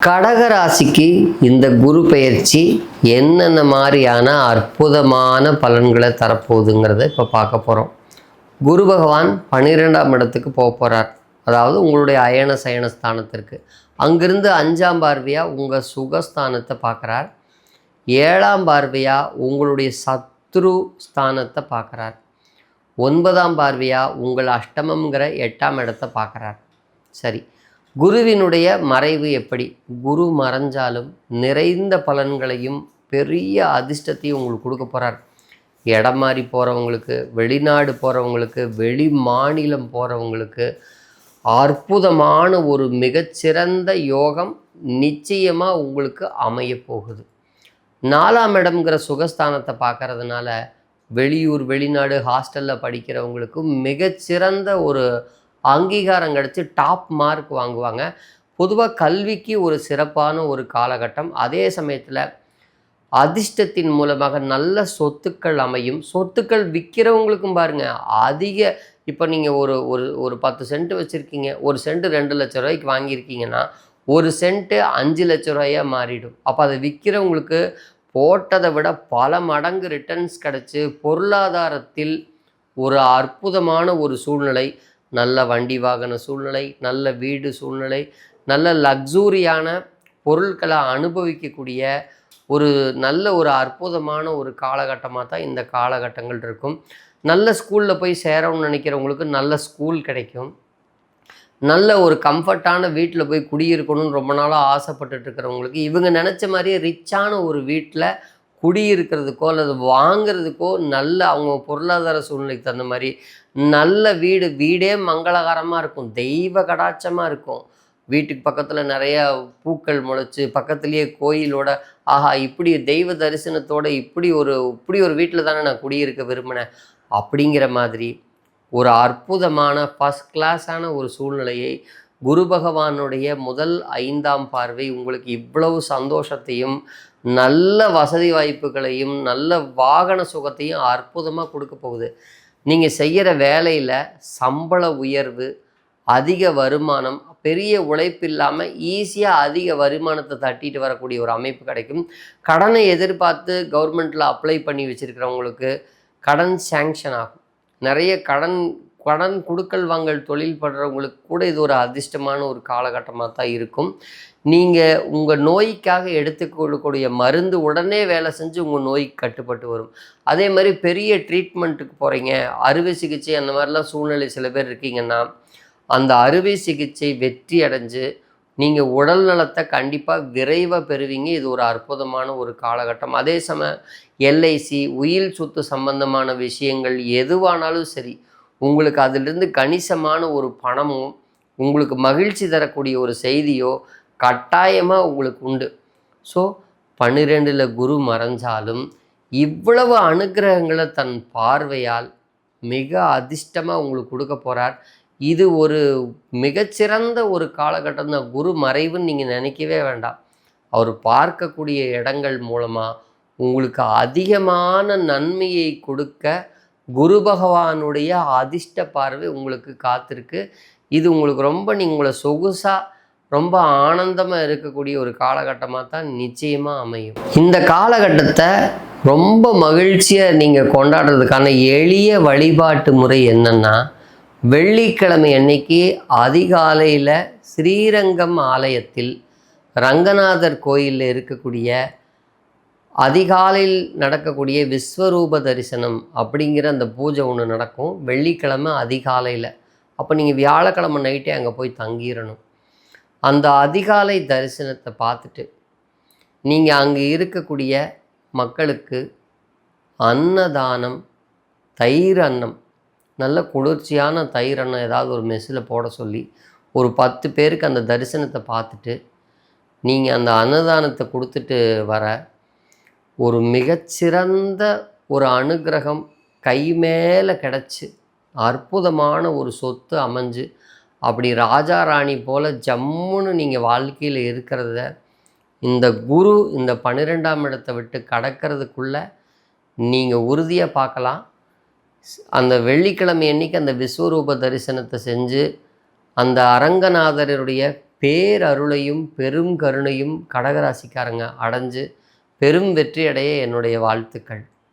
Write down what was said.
கடகராசிக்கு இந்த குரு பெயர்ச்சி என்னென்ன மாதிரியான அற்புதமான பலன்களை தரப்போகுதுங்கிறத இப்போ பார்க்க போகிறோம் குரு பகவான் பன்னிரெண்டாம் இடத்துக்கு போக போகிறார் அதாவது உங்களுடைய அயன சயன ஸ்தானத்திற்கு. அங்கிருந்து அஞ்சாம் பார்வையாக உங்கள் சுகஸ்தானத்தை பார்க்குறார். ஏழாம் பார்வையாக உங்களுடைய சத்ரு ஸ்தானத்தை பார்க்குறார். ஒன்பதாம் பார்வையாக உங்கள் அஷ்டமங்கிற எட்டாம் இடத்தை பார்க்குறார். சரி. குருவினுடைய மறைவு எப்படி? குரு மறைஞ்சாலும் நிறைந்த பலன்களையும் பெரிய அதிர்ஷ்டத்தையும் உங்களுக்கு கொடுக்க போகிறார் இடம் மாறி போகிறவங்களுக்கு வெளிநாடு போகிறவங்களுக்கு வெளி மாநிலம் போகிறவங்களுக்கு அற்புதமான ஒரு மிகச்சிறந்த யோகம் நிச்சயமாக உங்களுக்கு அமைய போகுது. நாலாம் இடம்ங்கிற சுகஸ்தானத்தை பார்க்கறதுனால வெளியூர் வெளிநாடு ஹாஸ்டலில் படிக்கிறவங்களுக்கும் மிகச்சிறந்த ஒரு அங்கீகாரம் கிடச்சி டாப் மார்க் வாங்குவாங்க. பொதுவாக கல்விக்கு ஒரு சிறப்பான ஒரு காலகட்டம். அதே சமயத்தில் அதிர்ஷ்டத்தின் மூலமாக நல்ல சொத்துக்கள் அமையும். சொத்துக்கள் விற்கிறவங்களுக்கும் பாருங்கள் அதிக இப்போ நீங்கள் ஒரு ஒரு ஒரு பத்து சென்ட் வச்சுருக்கீங்க ஒரு சென்ட் ரெண்டு லட்ச ரூபாய்க்கு வாங்கியிருக்கீங்கன்னா ஒரு சென்ட்டு அஞ்சு லட்ச ரூபாயாக மாறிடும். அப்போ அதை விற்கிறவங்களுக்கு போட்டதை விட பல மடங்கு ரிட்டர்ன்ஸ் கிடச்சி பொருளாதாரத்தில் ஒரு அற்புதமான ஒரு சூழ்நிலை நல்ல வண்டி வாகன சூழ்நிலை நல்ல வீடு சூழ்நிலை நல்ல லக்ஸூரியான பொருட்களை அனுபவிக்கக்கூடிய ஒரு நல்ல ஒரு அற்புதமான ஒரு காலகட்டமாக தான் இந்த காலகட்டங்கள் இருக்கும். நல்ல ஸ்கூலில் போய் சேரணும்னு நினைக்கிறவங்களுக்கு நல்ல ஸ்கூல் கிடைக்கும். நல்ல ஒரு கம்ஃபர்ட்டான வீட்டில் போய் குடியிருக்கணும்னு ரொம்ப நாளாக ஆசைப்பட்டுட்டு இருக்கிறவங்களுக்கு இவங்க நினச்ச மாதிரியே ரிச்சான ஒரு வீட்டில் குடியிருக்கிறதுக்கோ அல்லது வாங்குறதுக்கோ நல்ல அவங்க பொருளாதார சூழ்நிலைக்கு தகுந்த மாதிரி நல்ல வீடு வீடே மங்களகரமாக இருக்கும் தெய்வ கடாட்சமாக இருக்கும். வீட்டுக்கு பக்கத்தில் நிறையா பூக்கள் முளைச்சி பக்கத்துலேயே கோயிலோட ஆஹா இப்படி தெய்வ தரிசனத்தோட இப்படி ஒரு இப்படி ஒரு வீட்டில் தானே நான் குடியிருக்க விரும்பினேன் அப்படிங்கிற மாதிரி ஒரு அற்புதமான ஃபஸ்ட் கிளாஸான ஒரு சூழ்நிலையை குரு பகவானுடைய முதல் ஐந்தாம் பார்வை உங்களுக்கு இவ்வளவு சந்தோஷத்தையும் நல்ல வசதி வாய்ப்புகளையும் நல்ல வாகன சுகத்தையும் அற்புதமாக கொடுக்க போகுது. நீங்கள் செய்கிற வேலையில் சம்பள உயர்வு அதிக வருமானம் பெரிய உழைப்பு இல்லாமல் ஈஸியாக அதிக வருமானத்தை தட்டிட்டு வரக்கூடிய ஒரு அமைப்பு கிடைக்கும். கடனை எதிர்பார்த்து கவர்மெண்ட்டில் அப்ளை பண்ணி வச்சுருக்கிறவங்களுக்கு கடன் சேங்ஷன் ஆகும். நிறைய கடன் கடன் கொடுக்கல் வாங்கல் தொழில் படுறவங்களுக்கு கூட இது ஒரு அதிர்ஷ்டமான ஒரு காலகட்டமாக தான் இருக்கும். நீங்கள் உங்கள் நோய்க்காக எடுத்துக்கொள்ளக்கூடிய மருந்து உடனே வேலை செஞ்சு உங்கள் நோய்க்கு கட்டுப்பட்டு வரும். அதே மாதிரி பெரிய ட்ரீட்மெண்ட்டுக்கு போகிறீங்க அறுவை சிகிச்சை அந்த மாதிரிலாம் சூழ்நிலை சில பேர் இருக்கீங்கன்னா அந்த அறுவை சிகிச்சை வெற்றி அடைஞ்சு நீங்கள் உடல் நலத்தை கண்டிப்பாக விரைவாக பெறுவீங்க. இது ஒரு அற்புதமான ஒரு காலகட்டம். அதே சமயம் எல்ஐசி உயில் சொத்து சம்பந்தமான விஷயங்கள் எதுவானாலும் சரி உங்களுக்கு அதிலிருந்து கணிசமான ஒரு பணமும் உங்களுக்கு மகிழ்ச்சி தரக்கூடிய ஒரு செய்தியோ கட்டாயமாக உங்களுக்கு உண்டு. ஸோ பன்னிரெண்டில் குரு மறைஞ்சாலும் இவ்வளவு அனுக்கிரகங்களை தன் பார்வையால் மிக அதிர்ஷ்டமாக உங்களுக்கு கொடுக்க போகிறார் இது ஒரு மிகச்சிறந்த ஒரு காலகட்டம் தான். குரு மறைவுன்னு நீங்கள் நினைக்கவே வேண்டாம். அவர் பார்க்கக்கூடிய இடங்கள் மூலமாக உங்களுக்கு அதிகமான நன்மையை கொடுக்க குரு பகவானுடைய அதிர்ஷ்ட பார்வை உங்களுக்கு காத்திருக்கு. இது உங்களுக்கு ரொம்ப நீங்கள் உங்களை சொகுசாக ரொம்ப ஆனந்தமாக இருக்கக்கூடிய ஒரு காலகட்டமாக தான் நிச்சயமாக அமையும். இந்த காலகட்டத்தை ரொம்ப மகிழ்ச்சியாக நீங்கள் கொண்டாடுறதுக்கான எளிய வழிபாட்டு முறை என்னென்னா வெள்ளிக்கிழமை அன்னைக்கு அதிகாலையில் ஸ்ரீரங்கம் ஆலயத்தில் ரங்கநாதர் கோயிலில் இருக்கக்கூடிய அதிகாலையில் நடக்கக்கூடிய விஸ்வரூப தரிசனம் அப்படிங்கிற அந்த பூஜை ஒன்று நடக்கும். வெள்ளிக்கிழமை அதிகாலையில். அப்போ நீங்கள் வியாழக்கிழமை நைட்டே அங்கே போய் தங்கிடணும் அந்த அதிகாலை தரிசனத்தை பார்த்துட்டு நீங்கள் அங்கே இருக்கக்கூடிய மக்களுக்கு அன்னதானம் தயிர் அன்னம் நல்ல குளிர்ச்சியான தயிர் அன்னம் ஏதாவது ஒரு மெஸ்ஸில் போட சொல்லி ஒரு பத்து பேருக்கு அந்த தரிசனத்தை பார்த்துட்டு நீங்கள் அந்த அன்னதானத்தை கொடுத்துட்டு வர ஒரு மிகச்சிறந்த ஒரு அனுகிரகம் கை மேலே கிடச்சி அற்புதமான ஒரு சொத்து அமைஞ்சு அப்படி ராஜா ராணி போல் ஜம்முன்னு நீங்கள் வாழ்க்கையில் இருக்கிறத இந்த குரு இந்த பன்னிரெண்டாம் இடத்தை விட்டு கடக்கிறதுக்குள்ளே நீங்கள் உறுதியாக பார்க்கலாம். அந்த வெள்ளிக்கிழமை அன்னைக்கு அந்த விஸ்வரூப தரிசனத்தை செஞ்சு அந்த அரங்கநாதருடைய பேரருளையும் பெரும் கருணையும் கடகராசிக்காரங்க அடைஞ்சு பெரும் வெற்றி அடைய என்னுடைய வாழ்த்துக்கள்.